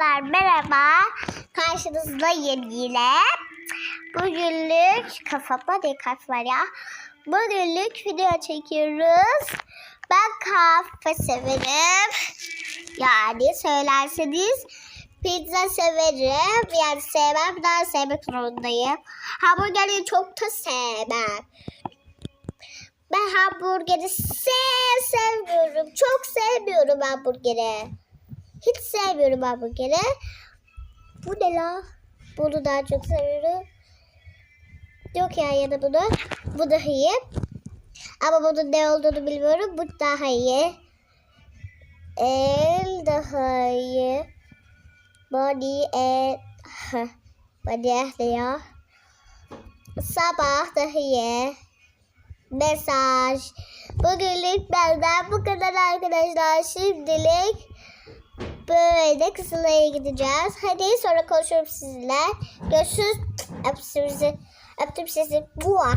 Arkadaşlar merhaba. Karşınızdayım yine. Bugünlük kafamda ne kalp var ya. Bugünlük video çekiyoruz. Ben kahve severim. Yani söylerseniz pizza severim. Yani sevmem daha sevmek zorundayım. Hamburgeri çok da sevmem. Ben hamburgeri sev sevmiyorum. Çok sevmiyorum hamburgeri. Hiç sevmiyorum hamburgeri. Bu ne la? Bunu daha çok seviyorum. Yok ya da bunu. Bu daha iyi. Ama bunun ne olduğunu bilmiyorum. Bu daha iyi. El daha iyi. Body el. Body ne ya? Sabah daha iyi. Mesaj. Bugünlük benden bu kadar arkadaşlar. Şimdilik böyle kısımlara gideceğiz. Hadi sonra konuşurum sizinle. Görüşürüz. Öptüm sizi. Öptüm sizi. Buah.